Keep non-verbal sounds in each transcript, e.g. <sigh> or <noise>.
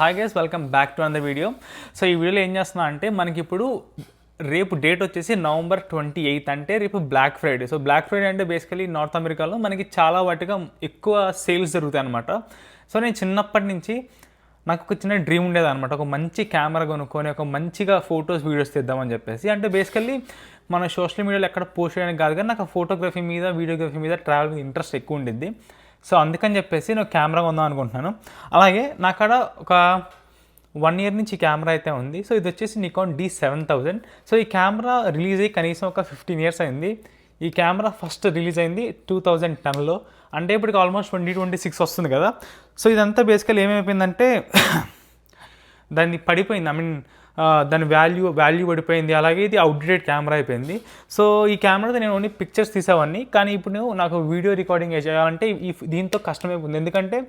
Hi guys welcome back to another video so ఈ వీడియోలో ఏం చేస్తున్నా అంటే మనకి ఇప్పుడు రేపు డేట్ వచ్చేసి నవంబర్ ట్వంటీ ఎయిత్ అంటే రేపు black Friday so black Friday అంటే బేసికలీ నార్త్ అమెరికాలో మనకి చాలా వాటిగా ఎక్కువ సేల్స్ జరుగుతాయి అనమాట సో నేను చిన్నప్పటి నుంచి నాకు ఒక చిన్న డ్రీమ్ ఉండేది అనమాట ఒక మంచి కెమెరా కొనుక్కొని ఒక మంచిగా ఫొటోస్ వీడియోస్ తీద్దామని చెప్పేసి. అంటే బేసికల్లీ మన సోషల్ మీడియాలో ఎక్కడ పోస్ట్ చేయడానికి కాదు కానీ నాకు ఫోటోగ్రఫీ మీద వీడియోగ్రఫీ మీద ట్రావెల్ మీద ఇంట్రెస్ట్ ఎక్కువ ఉండిద్ది. సో అందుకని చెప్పేసి నేను కెమెరా కొందాం అనుకుంటున్నాను. అలాగే నా కాడ ఒక వన్ ఇయర్ నుంచి కెమెరా అయితే ఉంది. సో ఇది వచ్చేసి Nikon D seven thousand so ఈ కెమెరా రిలీజ్ అయ్యి కనీసం ఒక ఫిఫ్టీన్ ఇయర్స్ అయింది. ఈ కెమెరా ఫస్ట్ రిలీజ్ అయింది టూ థౌజండ్ టెన్లో అంటే ఇప్పటికి ఆల్మోస్ట్ ట్వంటీ ట్వంటీ సిక్స్ వస్తుంది కదా. సో ఇదంతా బేసికల్ ఏమైపోయిందంటే <coughs> దాన్ని పడిపోయింది. ఐ మీన్ దాని వాల్యూ వాల్యూ పడిపోయింది. అలాగే ఇది అప్డేటెడ్ కెమెరా అయిపోయింది. సో ఈ కెమెరాతో నేను ఓన్లీ పిక్చర్స్ తీసేవాడిని. కానీ ఇప్పుడు నువ్వు నాకు వీడియో రికార్డింగ్ చేయాలంటే ఈ దీంతో కష్టమైపోయింది ఎందుకంటే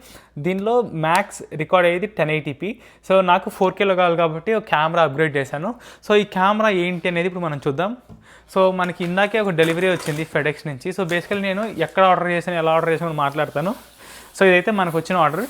దీనిలో మ్యాక్స్ రికార్డ్ అయ్యేది టెన్ ఎయిటీపీ సో నాకు ఫోర్ కేలో కావాలి కాబట్టి ఒక కెమెరా అప్గ్రేడ్ చేశాను. సో ఈ కెమెరా ఏంటి అనేది ఇప్పుడు మనం చూద్దాం. సో మనకి ఇందాకే ఒక డెలివరీ వచ్చింది ఫెడెక్స్ నుంచి. సో బేసికలీ నేను ఎక్కడ ఆర్డర్ చేశాను ఎలా ఆర్డర్ చేశాను మాట్లాడతాను. సో ఇదైతే మనకు వచ్చిన ఆర్డర్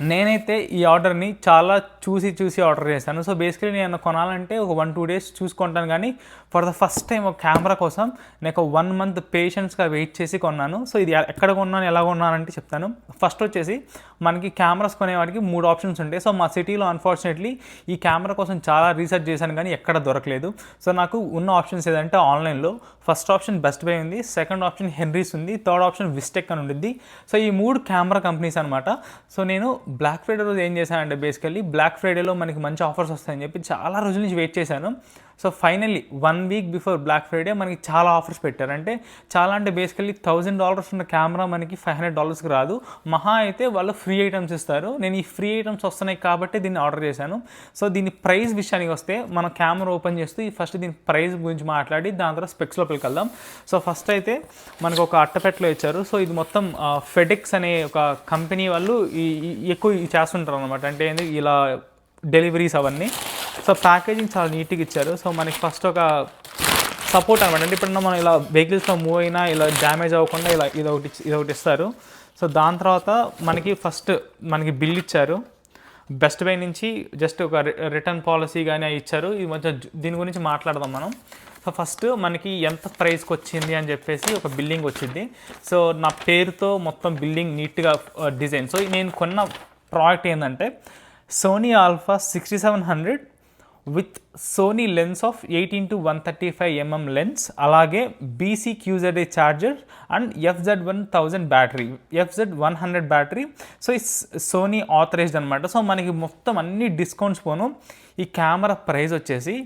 నేనైతే ఈ ఆర్డర్ని చాలా చూసి చూసి ఆర్డర్ చేశాను. సో బేసికలీ నేను కొనాలంటే ఒక వన్ టూ డేస్ చూసుకుంటాను కానీ ఫర్ ద ఫస్ట్ టైం ఒక కెమెరా కోసం నేను ఒక వన్ మంత్ పేషెన్స్గా వెయిట్ చేసి కొన్నాను. సో ఇది ఎక్కడ కొన్నాను ఎలా కొన్నాను అంటే చెప్తాను. ఫస్ట్ వచ్చేసి మనకి కెమెరాస్ కొనేవాడికి మూడు ఆప్షన్స్ ఉంటాయి. సో మా సిటీలో అన్ఫార్చునేట్లీ ఈ కెమెరా కోసం చాలా రీసెర్చ్ చేశాను కానీ ఎక్కడ దొరకలేదు. సో నాకు ఉన్న ఆప్షన్స్ ఏదంటే ఆన్లైన్లో ఫస్ట్ ఆప్షన్ బెస్ట్ బై ఉంది సెకండ్ ఆప్షన్ హెన్రీస్ ఉంది థర్డ్ ఆప్షన్ విస్టెక్ అని ఉండిద్ది. సో ఈ మూడు కెమెరా కంపెనీస్ అనమాట సో నేను బ్లాక్ ఫ్రైడే రోజు ఏం చేశానంటే బేసికల్లీ బ్లాక్ ఫ్రైడేలో మనకి మంచి ఆఫర్స్ వస్తాయని చెప్పి చాలా రోజుల నుంచి వెయిట్ చేశాను. So finally one week before black Friday మనకి చాలా ఆఫర్స్ పెట్టారు. అంటే చాలా అంటే బేసికల్లీ థౌజండ్ డాలర్స్ ఉన్న కెమెరా మనకి ఫైవ్ హండ్రెడ్ డాలర్స్కి రాదు. మహా అయితే వాళ్ళు ఫ్రీ ఐటమ్స్ ఇస్తారు. నేను ఈ ఫ్రీ ఐటమ్స్ వస్తున్నాయి కాబట్టి దీన్ని ఆర్డర్ చేశాను. సో దీని ప్రైస్ విషయానికి వస్తే మనం కెమెరా ఓపెన్ చేస్తూ ఈ ఫస్ట్ దీని ప్రైస్ గురించి మాట్లాడి దాని తర్వాత స్పెక్స్ లోపలికి వెళ్దాం. సో ఫస్ట్ అయితే మనకు ఒక అట్టపెట్టలో ఇచ్చారు. సో ఇది మొత్తం ఫెడెక్స్ అనే ఒక కంపెనీ వాళ్ళు ఈ ఎక్కువ చేస్తుంటారు అనమాట అంటే ఏంది? ఇలా డెలివరీస్ అవన్నీ. సో ప్యాకేజింగ్ చాలా నీట్గా ఇచ్చారు. సో మనకి ఫస్ట్ ఒక సపోర్ట్ అనమాట అంటే ఇప్పుడు మనం ఇలా వెహికల్స్లో మూవ్ అయినా ఇలా డ్యామేజ్ అవ్వకుండా ఇలా ఇది ఒకటి ఇది ఒకటి ఇస్తారు. సో దాని తర్వాత మనకి ఫస్ట్ మనకి బిల్ ఇచ్చారు. బెస్ట్ బై నుంచి జస్ట్ ఒక రిటర్న్ పాలసీ కానీ అవి ఇచ్చారు. ఇది కొంచెం దీని గురించి మాట్లాడదాం మనం. సో ఫస్ట్ మనకి ఎంత ప్రైస్కి వచ్చింది అని చెప్పేసి ఒక బిల్డింగ్ వచ్చింది సో నా పేరుతో మొత్తం బిల్డింగ్ నీట్గా డిజైన్. సో నేను కొన్న ప్రోడక్ట్ ఏంటంటే Sony alpha sixty seven hundred with Sony lens of eighteen to one thirty five MM lens అలాగే BC QZA charger and FZ one thousand battery FZ one hundred battery. So ఈ Sony authorized అనమాట so మనకి మొత్తం అన్ని discounts పోను. ఈ camera price వచ్చేసి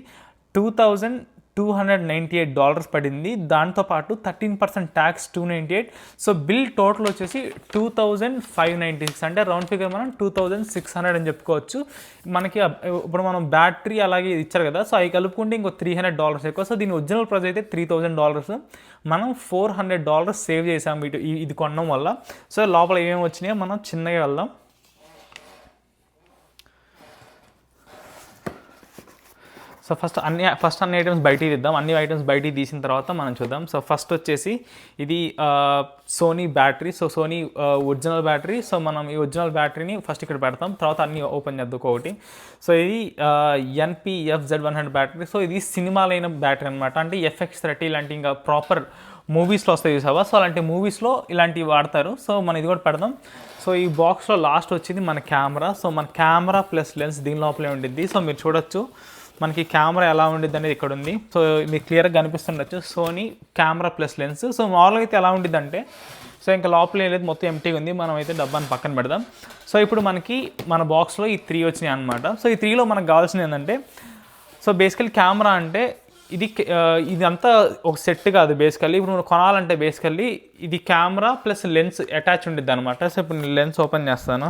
two thousand two hundred ninety eight dollars పడింది. దాంతోపాటు thirteen percent tax two ninety eight so bill total వచ్చేసి two thousand five ninety six అంటే రౌండ్ ఫిగర్ మనం టూ థౌజండ్ సిక్స్ హండ్రెడ్ అని చెప్పుకోవచ్చు. మనకి ఇప్పుడు మనం బ్యాటరీ అలాగే ఇచ్చారు కదా. సో అవి కలుపుకుంటే ఇంకో త్రీ హండ్రెడ్ డాలర్స్ ఎక్కువ. సో దీని ఒరిజినల్ ప్రైస్ అయితే త్రీ థౌజండ్ డాలర్స్ మనం ఫోర్ హండ్రెడ్ డాలర్స్ సేవ్ చేసాం ఇటు ఇది కొనడం వల్ల. సో లోపల ఏమేమి వచ్చినాయో మనం చిన్నగా వెళ్దాం. సో ఫస్ట్ అన్ని ఫస్ట్ అన్ని ఐటమ్స్ బయటికి తీద్దాం అన్ని ఐటమ్స్ బయటికి తీసిన తర్వాత మనం చూద్దాం. సో ఫస్ట్ వచ్చేసి ఇది Sony battery so Sony original battery so మనం ఈ ఒరిజినల్ బ్యాటరీని ఫస్ట్ ఇక్కడ పెడతాం. తర్వాత అన్ని ఓపెన్ చేద్దాం ఒకటి సో ఇది NPF Z one hundred battery so ఇది సినిమాలైన బ్యాటరీ అనమాట అంటే ఎఫ్ఎక్స్ థర్టీ ఇలాంటి ఇంకా ప్రాపర్ మూవీస్లో వస్తాయి చూసావా? సో అలాంటి మూవీస్లో ఇలాంటివి వాడతారు. సో మనం ఇది కూడా పెడదాం. సో ఈ బాక్స్లో లాస్ట్ వచ్చింది మన కెమెరా సో మన కెమెరా ప్లస్ లెన్స్ దీని లోపలే ఉండిద్ది. సో మీరు చూడొచ్చు. మనకి కెమెరా ఎలా ఉండిద్ది అనేది ఇక్కడ ఉంది సో మీకు క్లియర్గా కనిపిస్తుండొచ్చు. Sony camera plus lens so మామూలుగా అయితే ఎలా ఉండిద్ది అంటే సో ఇంకా లోపల ఏం లేదు మొత్తం ఎంటీగా ఉంది. మనం అయితే డబ్బాని పక్కన పెడదాం. సో ఇప్పుడు మనకి మన బాక్స్లో ఈ త్రీ వచ్చినాయి అనమాట సో ఈ త్రీలో మనకు కావాల్సింది ఏంటంటే సో బేసికల్ కెమెరా అంటే ఇది ఇదంతా ఇది అంతా ఒక సెట్ కాదు బేసికల్లీ ఇప్పుడు నువ్వు కొనాలంటే బేసికల్లీ ఇది కెమెరా ప్లస్ లెన్స్ అటాచ్ ఉండిద్ది అనమాట సో ఇప్పుడు నేను లెన్స్ ఓపెన్ చేస్తాను.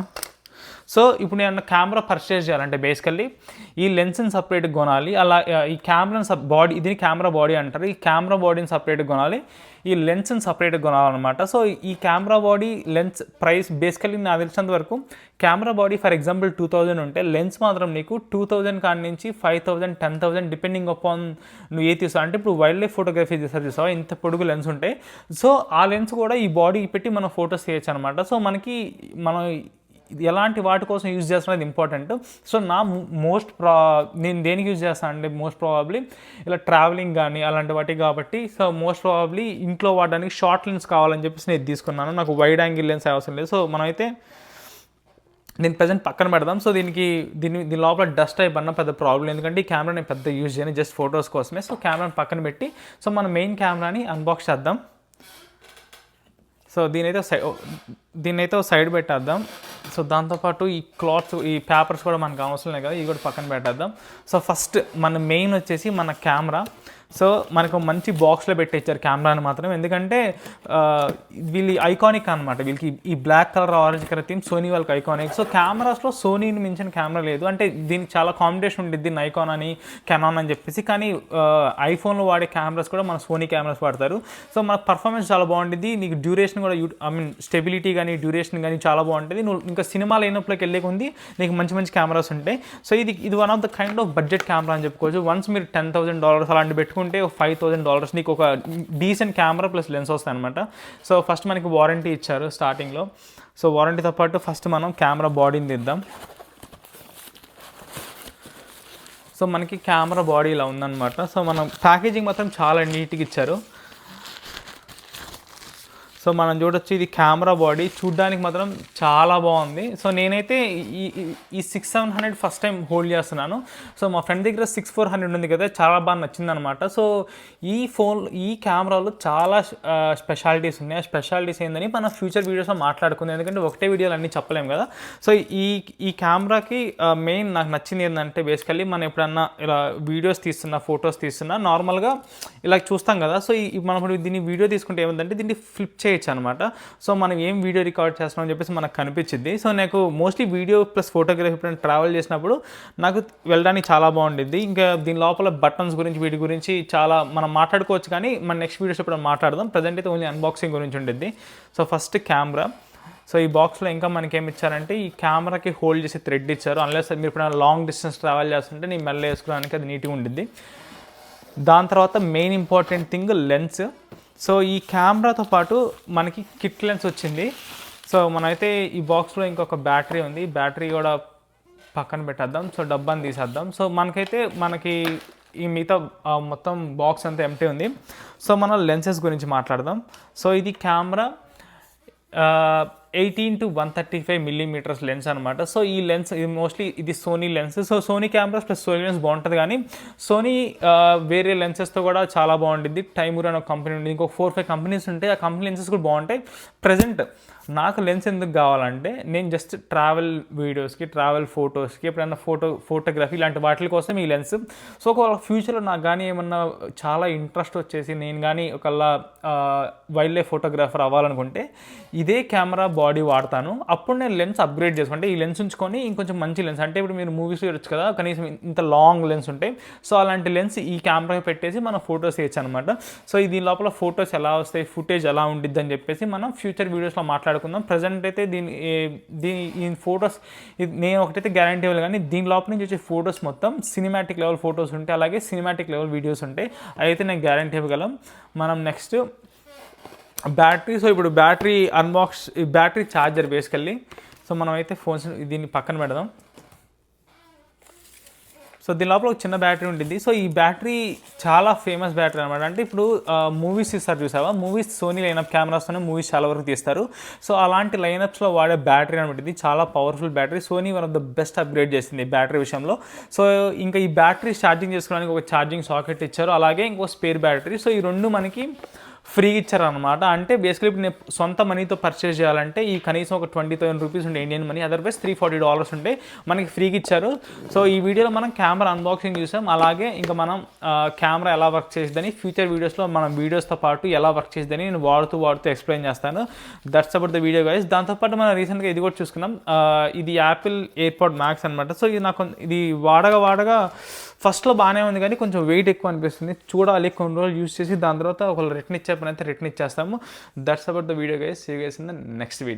సో ఇప్పుడు నేను కెమెరా పర్చేస్ చేయాలంటే బేసికల్లీ ఈ లెన్స్ని సపరేట్గా కొనాలి. అలా ఈ కెమెరాని సప్ బాడీ ఇది కెమెరా బాడీ అంటారు. ఈ కెమెరా బాడీని సపరేట్గా కొనాలి. ఈ లెన్స్ని సపరేట్గా కొనాలన్నమాట. సో ఈ camera body lens price basically నాకు తెలిసినంత వరకు camera body for example two thousand ఉంటే లెన్స్ మాత్రం నీకు టూ థౌజండ్ కాడి నుంచి five thousand ten thousand depending upon నువ్వు ఏ తీసావు. అంటే ఇప్పుడు వైల్డ్ లైఫ్ ఫోటోగ్రఫీ తీసావు చూసావా? ఇంత పొడుగు లెన్స్ ఉంటాయి సో ఆ లెన్స్ కూడా ఈ బాడీ పెట్టి మనం ఫొటోస్ తీయచ్చు అనమాట సో మనకి మనం ఎలాంటి వాటి కోసం యూజ్ చేస్తున్నది ఇంపార్టెంట్. సో నా మోస్ట్ ప్రా నేను దేనికి యూజ్ చేస్తాను అంటే మోస్ట్ ప్రాబబ్లీ ఇలా ట్రావెలింగ్ కానీ అలాంటి వాటికి కాబట్టి. సో మోస్ట్ ప్రాబబ్లీ ఇంట్లో వాడడానికి షార్ట్ లెన్స్ కావాలని చెప్పేసి నేను తీసుకున్నాను. నాకు వైడ్ యాంగిల్ లెన్స్ అవసరం లేదు. సో మనమైతే నేను ప్రజెంట్ పక్కన పెడదాం. సో దీనికి దీని దీని లోపల డస్ట్ టైప్ అన్న పెద్ద ప్రాబ్లం. ఎందుకంటే ఈ కెమెరా నేను పెద్ద యూజ్ చేయను జస్ట్ ఫొటోస్ కోసమే. సో కెమెరాని పక్కన పెట్టి సో మన మెయిన్ కెమెరాని అన్బాక్స్ చేద్దాం. సో దీనైతే సై దీన్నైతే సైడ్ పెట్టేద్దాం. సో దాంతోపాటు ఈ క్లాత్స్ ఈ పేపర్స్ కూడా మనకు అవసరం లేదు కదా ఇవి కూడా పక్కన పెట్టేద్దాం. సో ఫస్ట్ మన మెయిన్ వచ్చేసి మన కెమెరా. సో మనకు మంచి బాక్స్లో పెట్టించారు కెమెరాని మాత్రం ఎందుకంటే వీళ్ళు ఐకానిక్ అనమాట వీళ్ళకి ఈ black colour orange colour theme Sony వాళ్ళకి ఐకానిక్ సో కెమెరాస్లో సోనీని మించిన కెమెరా లేదు. అంటే దీనికి చాలా కాంపిటీషన్ ఉంటుంది నైకాన్ అని కెనాన్ అని చెప్పేసి. కానీ ఐఫోన్లో వాడే కెమెరాస్ కూడా మన సోనీ కెమెరాస్ వాడతారు. సో మన పర్ఫార్మెన్స్ చాలా బాగుంటుంది నీకు డ్యూరేషన్ కూడా ఐ మీన్ స్టెబిలిటీ కానీ డ్యూరేషన్ కానీ చాలా బాగుంటుంది. నువ్వు ఇంకా సినిమా లైనప్లోకి వెళ్ళే ఉంది నీకు మంచి మంచి కెమెరాస్ ఉంటాయి. సో ఇది ఇది one of the kind of budget camera అని చెప్పుకోవచ్చు. వన్స్ మీరు టెన్ థౌసండ్ డాలర్స్ అలాంటి పెట్టుకుంటే ఫైవ్ థౌసండ్ డాలర్స్ నీకు ఒక డీసెంట్ కెమెరా ప్లస్ లెన్స్ వస్తాయి అనమాట సో ఫస్ట్ మనకి వారంటీ ఇచ్చారు స్టార్టింగ్లో సో వారంటీతో పాటు ఫస్ట్ మనం కెమెరా బాడీని తీద్దాం. సో మనకి కెమెరా బాడీ ఇలా ఉందన్నమాట. సో మనం ప్యాకేజింగ్ మాత్రం చాలా నీట్గా ఇచ్చారు. సో మనం చూడొచ్చు ఇది కెమెరా బాడీ చూడ్డానికి మాత్రం చాలా బాగుంది. సో నేనైతే ఈ ఈ- six seven hundred first time hold చేస్తున్నాను. సో మా ఫ్రెండ్ దగ్గర సిక్స్ ఫోర్ హండ్రెడ్ ఉంది కదా చాలా బాగా నచ్చింది అనమాట సో ఈ ఫోన్ ఈ కెమెరాలో చాలా స్పెషాలిటీస్ ఉన్నాయి. ఆ స్పెషాలిటీస్ ఏందని మనం ఫ్యూచర్ వీడియోస్లో మాట్లాడుకుంది. ఎందుకంటే ఒకటే వీడియోలు అన్నీ చెప్పలేము కదా. సో ఈ ఈ కెమెరాకి మెయిన్ నాకు నచ్చింది ఏంటంటే బేసికల్లీ మనం ఎప్పుడన్నా ఇలా వీడియోస్ తీస్తున్నా ఫొటోస్ తీస్తున్నా నార్మల్గా ఇలా చూస్తాం కదా. సో ఈ మనం దీన్ని వీడియో తీసుకుంటే ఏముందంటే దీన్ని ఫ్లిప్ చేయొచ్చు అనమాట సో మనం ఏం వీడియో రికార్డ్ చేస్తున్నాం అని చెప్పేసి మనకు కనిపించింది. సో నాకు మోస్ట్లీ వీడియో ప్లస్ ఫోటోగ్రఫీ ఎప్పుడైనా ట్రావెల్ చేసినప్పుడు నాకు వెళ్ళడానికి చాలా బాగుంటుంది ఇంకా దీని లోపల బటన్స్ గురించి వీటి గురించి చాలా మనం మాట్లాడుకోవచ్చు కానీ మన నెక్స్ట్ వీడియోస్ ఎప్పుడు మాట్లాడదాం. ప్రజెంట్ అయితే ఓన్లీ అన్బాక్సింగ్ గురించి ఉండిద్ది. సో ఫస్ట్ కెమెరా సో ఈ బాక్స్లో ఇంకా మనకి ఏమి ఇచ్చారంటే ఈ కెమెరాకి హోల్డ్ చేసి థ్రెడ్ ఇచ్చారు. అన్లెస్ మీరు ఇప్పుడు లాంగ్ డిస్టెన్స్ ట్రావెల్ చేస్తుంటే నేను మెల్ల వేసుకోవడానికి అది నీట్గా ఉంటుంది దాని తర్వాత main important thing lens so ఈ కెమెరాతో పాటు మనకి కిట్ లెన్స్ వచ్చింది. సో మనమైతే ఈ బాక్స్లో ఇంకొక బ్యాటరీ ఉంది. బ్యాటరీ కూడా పక్కన పెట్టేద్దాం. సో డబ్బాని తీసేద్దాం. సో మనకైతే మనకి ఈ మిగతా మొత్తం బాక్స్ అంతా ఎంటీ ఉంది. సో మనం లెన్సెస్ గురించి మాట్లాడదాం. సో ఇది camera. Eighteen to one thirty five millimetres lens అనమాట సో ఈ లెన్స్ ఇది మోస్ట్లీ ఇది Sony lens so Sony cameras plus Sony lens బాగుంటుంది కానీ సోనీ వేరే లెన్సెస్తో కూడా చాలా బాగుంటుంది టైమూర్ అనే ఒక కంపెనీ ఉంది. ఇంకో ఫోర్ ఫైవ్ కంపెనీస్ ఉంటాయి. ఆ కంపెనీ లెన్సెస్ కూడా బాగుంటాయి. ప్రజెంట్ నాకు లెన్స్ ఎందుకు కావాలంటే నేను జస్ట్ ట్రావెల్ వీడియోస్కి ట్రావెల్ ఫొటోస్కి ఎప్పుడైనా ఫోటో ఫోటోగ్రఫీ ఇలాంటి వాటి కోసం ఈ లెన్స్ సో ఒకవేళ ఫ్యూచర్లో నాకు కానీ ఏమన్నా చాలా ఇంట్రెస్ట్ వచ్చేసి నేను కానీ ఒకళ్ళ వైల్డ్ లైఫ్ ఫోటోగ్రాఫర్ అవ్వాలనుకుంటే ఇదే కెమెరా బాడీ వాడతాను. అప్పుడు నేను లెన్స్ అప్గ్రేడ్ చేసుకుంటే ఈ లెన్స్ ఉంచుకొని ఇంకొంచెం మంచి లెన్స్ అంటే ఇప్పుడు మీరు మూవీస్ చూడొచ్చు కదా కనీసం ఇంత లాంగ్ లెన్స్ ఉంటాయి సో అలాంటి లెన్స్ ఈ కెమెరా పెట్టేసి మనం ఫొటోస్ వేయచ్చు అనమాట సో దీని లోపల ఫొటోస్ ఎలా వస్తాయి ఫుటేజ్ ఎలా ఉండిద్ది అని చెప్పేసి మనం ఫ్యూచర్ వీడియోస్లో మాట్లాడుకుందాం. ప్రజెంట్ అయితే దీని దీని ఈ ఫొటోస్ నేను ఒకటైతే గ్యారంటీ ఇవ్వాలి కానీ దీని లోపల నుంచి వచ్చే ఫొటోస్ మొత్తం సినిమాటిక్ లెవెల్ ఫొటోస్ ఉంటాయి. అలాగే సినిమాటిక్ లెవెల్ వీడియోస్ ఉంటాయి. అయితే నేను గ్యారంటీ ఇవ్వగలం. మనం నెక్స్ట్ బ్యాటరీ సో ఇప్పుడు బ్యాటరీ అన్బాక్స్ ఈ బ్యాటరీ ఛార్జర్ బేసికల్లీ సో మనం అయితే ఫోన్స్ దీన్ని పక్కన పెడదాం. సో దీని లోపల ఒక చిన్న బ్యాటరీ ఉంటుంది సో ఈ బ్యాటరీ చాలా ఫేమస్ బ్యాటరీ అనమాట అంటే ఇప్పుడు మూవీస్ ఇస్తారు చూసావా? మూవీస్ సోనీ లైనప్ కెమెరాస్తోనే మూవీస్ చాలా వరకు తీస్తారు. సో అలాంటి లైనప్స్లో వాడే బ్యాటరీ అనమాట ఇది. చాలా powerful battery. Sony one of the best upgrade చేసింది ఈ బ్యాటరీ విషయంలో. సో ఇంకా ఈ బ్యాటరీ ఛార్జింగ్ చేసుకోవడానికి ఒక ఛార్జింగ్ సాకెట్ ఇచ్చారు. అలాగే ఇంకో స్పేర్ బ్యాటరీ సో ఈ రెండు మనకి ఫ్రీ ఇచ్చారనమాట అంటే బేసికలీ ఇప్పుడు నేను సొంత మనీతో పర్చేస్ చేయాలంటే ఈ కనీసం ఒక ట్వంటీ థౌసండ్ రూపీస్ ఉండే Indian money otherwise three forty dollars ఉంటే మనకి ఫ్రీగా ఇచ్చారు. సో ఈ వీడియోలో మనం కెమెరా అన్బాక్సింగ్ చూసాం. అలాగే ఇంకా మనం కెమెరా ఎలా వర్క్ చేసేదని ఫ్యూచర్ వీడియోస్లో మనం వీడియోస్తో పాటు ఎలా వర్క్ చేసేదని నేను వాడుతూ వాడుతూ ఎక్స్ప్లెయిన్ చేస్తాను. That's about the video guys దాంతోపాటు మనం రీసెంట్గా ఇది కూడా చూసుకున్నాం ఇది యాపిల్ ఎయిర్పాడ్ మ్యాక్స్ అనమాట సో ఇది నాకు ఇది వాడగా వాడగా ఫస్ట్లో బాగానే ఉంది కానీ కొంచెం వెయిట్ ఎక్కువ అనిపిస్తుంది. చూడాలి కొన్ని రోజులు యూస్ చేసి దాని తర్వాత ఒకళ్ళు రిటర్న్ ఇచ్చే పని అయితే రిటర్న్ ఇచ్చేస్తాము. That's about the video guys see guys in the next video